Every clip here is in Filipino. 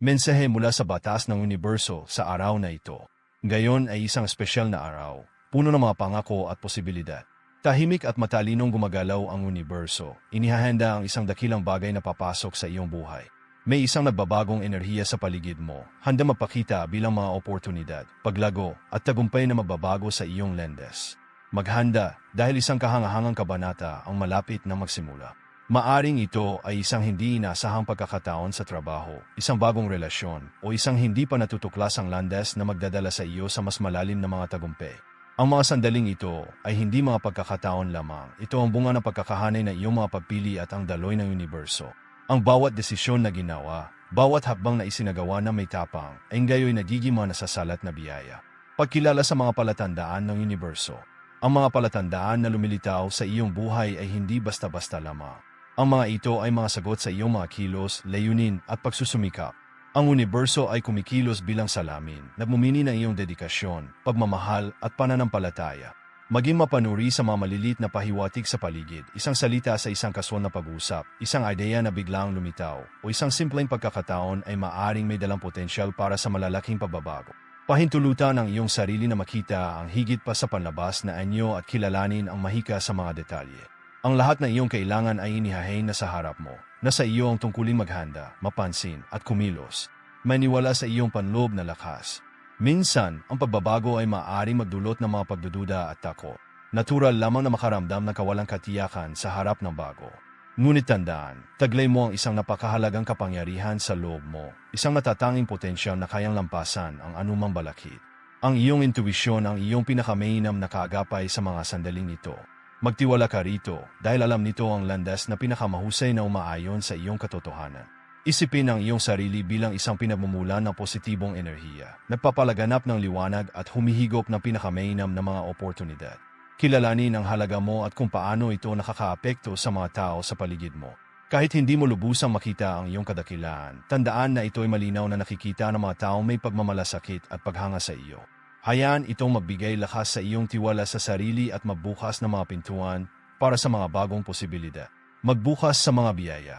Mensahe mula sa batas ng universo sa araw na ito. Gayon ay isang espesyal na araw, puno ng mga pangako at posibilidad. Tahimik at matalinong gumagalaw ang universo. Inihahanda ang isang dakilang bagay na papasok sa iyong buhay. May isang nagbabagong enerhiya sa paligid mo, handa mapakita bilang mga oportunidad, paglago at tagumpay na magbabago sa iyong lendes. Maghanda dahil isang kahangahangang kabanata ang malapit na magsimula. Maaring ito ay isang hindi inaasahang pagkakataon sa trabaho, isang bagong relasyon, o isang hindi pa natutuklasang landas na magdadala sa iyo sa mas malalim na mga tagumpay. Ang mga sandaling ito ay hindi mga pagkakataon lamang. Ito ang bunga ng pagkakahanay ng iyong mga pagpili at ang daloy ng universo. Ang bawat desisyon na ginawa, bawat hakbang na isinagawa na may tapang, ay gayoy nagiging mga nasasalat na biyaya. Pagkilala sa mga palatandaan ng universo. Ang mga palatandaan na lumilitaw sa iyong buhay ay hindi basta-basta lamang. Ang mga ito ay mga sagot sa iyong mga kilos, layunin at pagsusumikap. Ang universo ay kumikilos bilang salamin, nagmumini ng iyong dedikasyon, pagmamahal at pananampalataya. Maging mapanuri sa mga malilit na pahiwatig sa paligid, isang salita sa isang kaswal na pag-usap, isang ideya na biglang lumitaw, o isang simpleng pagkakataon ay maaring may dalang potensyal para sa malalaking pagbabago. Pahintulutan ang iyong sarili na makita ang higit pa sa panlabas na anyo at kilalanin ang mahika sa mga detalye. Ang lahat ng iyong kailangan ay inihahay na sa harap mo. Nasa iyo ang tungkuling maghanda, mapansin at kumilos. Maniwala sa iyong panloob na lakas. Minsan, ang pagbabago ay maaaring magdulot ng mga pagdududa at takot. Natural lamang na makaramdam ng kawalang katiyakan sa harap ng bago. Ngunit tandaan, taglay mo ang isang napakahalagang kapangyarihan sa loob mo, isang natatanging potensyal na kayang lampasan ang anumang balakid. Ang iyong intuwisyon ang iyong pinakamainam na kaagapay sa mga sandaling ito. Magtiwala ka rito dahil alam nito ang landas na pinakamahusay na umaayon sa iyong katotohanan. Isipin ang iyong sarili bilang isang pinagmumulan ng positibong enerhiya, nagpapalaganap ng liwanag at humihigop ng pinakamainam na mga oportunidad. Kilalanin ang halaga mo at kung paano ito nakakaapekto sa mga tao sa paligid mo. Kahit hindi mo lubusang makita ang iyong kadakilaan, tandaan na ito ay malinaw na nakikita ng mga taong may pagmamalasakit at paghanga sa iyo. Hayaan itong magbigay lakas sa iyong tiwala sa sarili at magbukas ng mga pintuan para sa mga bagong posibilidad. Magbukas sa mga biyaya.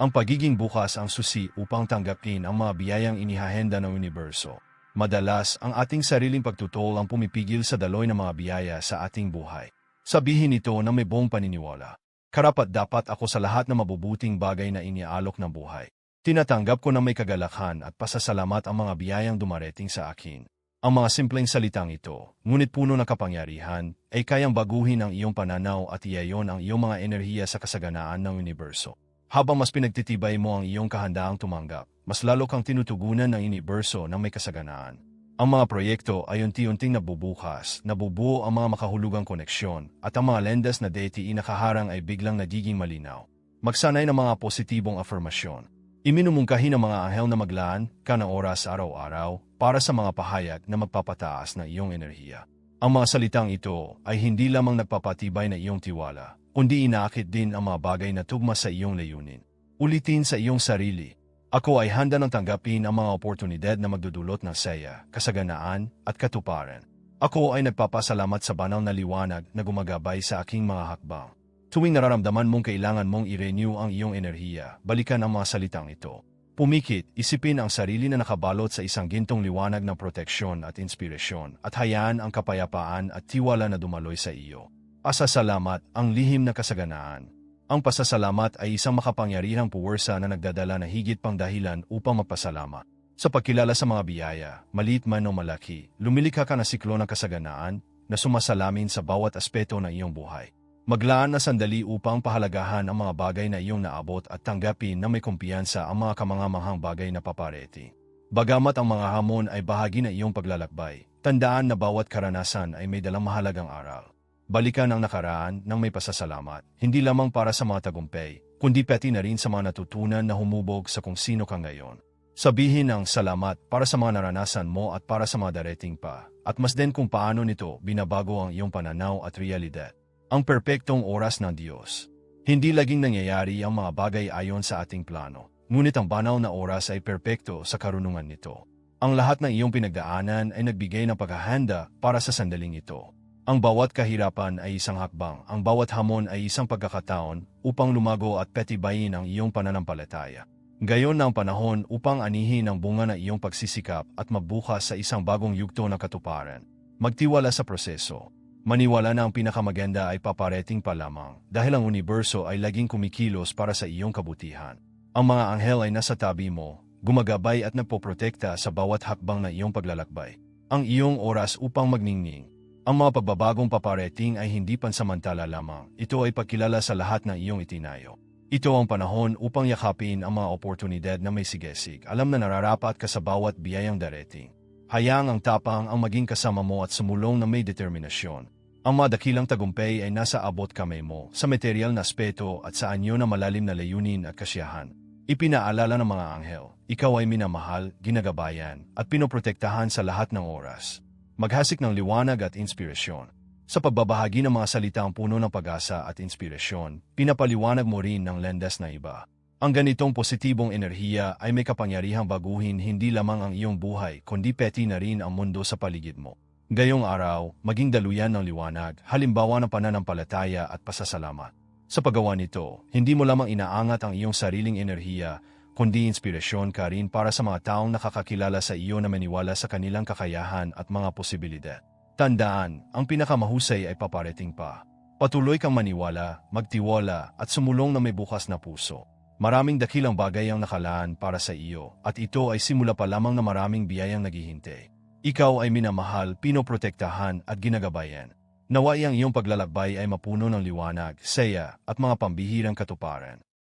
Ang pagiging bukas ang susi upang tanggapin ang mga biyayang inihahenda ng universo. Madalas, ang ating sariling pagtutol ang pumipigil sa daloy ng mga biyaya sa ating buhay. Sabihin ito na may buong paniniwala. Karapat dapat ako sa lahat ng mabubuting bagay na iniaalok ng buhay. Tinatanggap ko na may kagalakan at pasasalamat ang mga biyayang dumarating sa akin. Ang mga simpleng salitang ito, ngunit puno ng kapangyarihan, ay kayang baguhin ang iyong pananaw at iyayon ang iyong mga enerhiya sa kasaganaan ng universo. Habang mas pinagtitibay mo ang iyong kahandaang tumanggap, mas lalo kang tinutugunan ng universo ng may kasaganaan. Ang mga proyekto ay unti-unting nabubukas, nabubuo ang mga makahulugang koneksyon, at ang mga lendas na deity nakaharang ay biglang nagiging malinaw. Magsanay ng mga positibong afirmasyon. Iminumungkahi ng mga anghel na maglaan ka ng oras araw-araw para sa mga pahayag na magpapataas ng iyong enerhiya. Ang mga salitang ito ay hindi lamang nagpapatibay na iyong tiwala, kundi inaakit din ang mga bagay na tugma sa iyong layunin. Ulitin sa iyong sarili, ako ay handa ng tanggapin ang mga oportunidad na magdudulot ng saya, kasaganaan at katuparan. Ako ay nagpapasalamat sa banal na liwanag na gumagabay sa aking mga hakbang. Tuwing nararamdaman mong kailangan mong i-renew ang iyong enerhiya, balikan ang mga salitang ito. Pumikit, isipin ang sarili na nakabalot sa isang gintong liwanag ng proteksyon at inspirasyon at hayaan ang kapayapaan at tiwala na dumaloy sa iyo. Pasasalamat ang lihim na kasaganaan. Ang pasasalamat ay isang makapangyarihang puwersa na nagdadala na higit pang dahilan upang magpasalamat. Sa pagkilala sa mga biyaya, maliit man o malaki, lumilikha ka na siklo ng kasaganaan na sumasalamin sa bawat aspeto ng iyong buhay. Maglaan na sandali upang pahalagahan ang mga bagay na iyong naabot at tanggapin na may kumpiyansa ang mga kamangamanghang bagay na papareti. Bagamat ang mga hamon ay bahagi ng iyong paglalakbay, tandaan na bawat karanasan ay may dalang mahalagang aral. Balikan ang nakaraan ng may pasasalamat, hindi lamang para sa mga tagumpay, kundi pati na rin sa mga natutunan na humubog sa kung sino ka ngayon. Sabihin ang salamat para sa mga naranasan mo at para sa mga darating pa, at mas din kung paano nito binabago ang iyong pananaw at realidad ang perpektong oras ng Diyos. Hindi laging nangyayari ang mga bagay ayon sa ating plano, ngunit ang banal na oras ay perpekto sa karunungan nito. Ang lahat ng iyong pinagdaanan ay nagbigay ng paghahanda para sa sandaling ito. Ang bawat kahirapan ay isang hakbang, ang bawat hamon ay isang pagkakataon upang lumago at petibayin ang iyong pananampalataya. Gayon na ang panahon upang anihin ang bunga ng iyong pagsisikap at magbukas sa isang bagong yugto ng katuparan. Magtiwala sa proseso. Maniwala na ang pinakamaganda ay paparating pa lamang dahil ang universo ay laging kumikilos para sa iyong kabutihan. Ang mga anghel ay nasa tabi mo, gumagabay at nagpoprotekta sa bawat hakbang na iyong paglalakbay. Ang iyong oras upang magningning. Ang mga pagbabagong paparating ay hindi pansamantala lamang. Ito ay pagkilala sa lahat ng iyong itinayo. Ito ang panahon upang yakapin ang mga oportunidad na may sigesig. Alam na nararapat ka sa bawat biyayang darating. Hayang ang tapang ang maging kasama mo at sumulong na may determinasyon. Ang mga dakilang tagumpay ay nasa abot kamay mo, sa material na aspeto at sa anyo na malalim na layunin at kasiyahan. Ipinaalala ng mga anghel, ikaw ay minamahal, ginagabayan, at pinoprotektahan sa lahat ng oras. Maghasik ng liwanag at inspirasyon. Sa pagbabahagi ng mga salitang puno ng pag-asa at inspirasyon, pinapaliwanag mo rin ng lendas na iba. Ang ganitong positibong enerhiya ay may kapangyarihang baguhin hindi lamang ang iyong buhay, kundi peti na rin ang mundo sa paligid mo. Gayong araw, maging daluyan ng liwanag, halimbawa ng pananampalataya at pasasalamat. Sa paggawa nito, hindi mo lamang inaangat ang iyong sariling enerhiya, kundi inspirasyon ka rin para sa mga taong nakakakilala sa iyo na maniwala sa kanilang kakayahan at mga posibilidad. Tandaan, ang pinakamahusay ay paparating pa. Patuloy kang maniwala, magtiwala at sumulong na may bukas na puso. Maraming dakilang bagay ang nakalaan para sa iyo at ito ay simula pa lamang na maraming biyayang naghihintay. Ikaw ay minamahal, pinoprotektahan at ginagabayan. Naway ang iyong paglalakbay ay mapuno ng liwanag, saya at mga pambihirang katuparan.